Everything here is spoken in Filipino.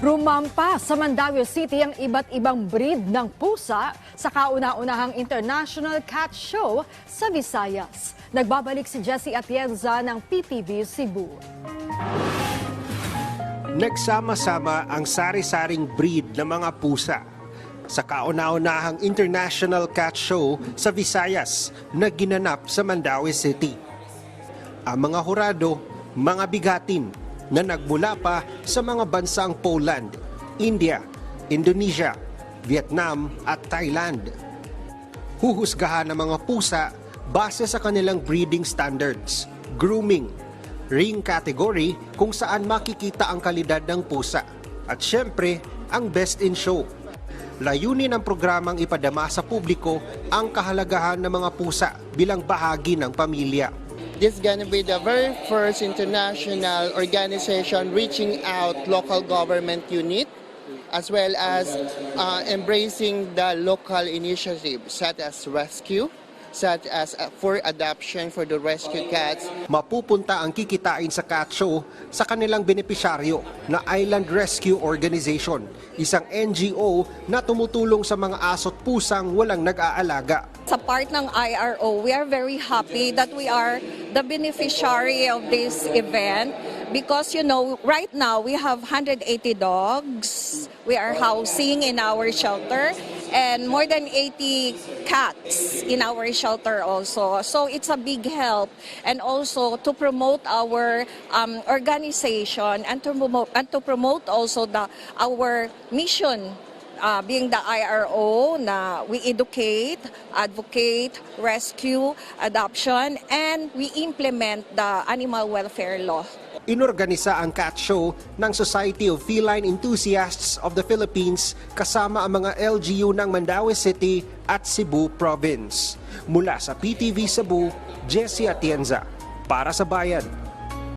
Rumampa sa Mandaue City ang iba't ibang breed ng pusa sa kauna-unahang International Cat Show sa Visayas. Nagbabalik si Jessie Atienza ng PTV Cebu. Nagsama-sama ang sari-saring breed ng mga pusa sa kauna-unahang International Cat Show sa Visayas na ginanap sa Mandaue City. Ang mga hurado, mga bigatin na nagmula pa sa mga bansang Poland, India, Indonesia, Vietnam at Thailand. Huhusgahan ng mga pusa base sa kanilang breeding standards, grooming, ring category kung saan makikita ang kalidad ng pusa. At syempre, ang best in show. Layunin ng programang ipadama sa publiko ang kahalagahan ng mga pusa bilang bahagi ng pamilya. This is gonna be the very first international organization reaching out local government unit as well as uh, embracing the local initiatives such as rescue, such as uh, for adoption for the rescue cats, Mapupunta ang kikitain sa cat show sa kanilang benepisyaryo na Island Rescue Organization, isang NGO na tumutulong sa mga aso't pusang walang nag-aalaga. Sa part ng IRO, we are very happy that we are the beneficiary of this event because you know right now we have 180 dogs we are housing in our shelter and more than 80 cats in our shelter also so it's a big help and also to promote our um, organization and to promote and to promote also the our mission uh, being the IRO na we educate, advocate, rescue, adoption, and we implement the animal welfare law. Inorganisa ang cat show ng Society of Feline Enthusiasts of the Philippines kasama ang mga LGU ng Mandaue City at Cebu Province. Mula sa PTV Cebu, Jesse Atienza. Para sa Bayan.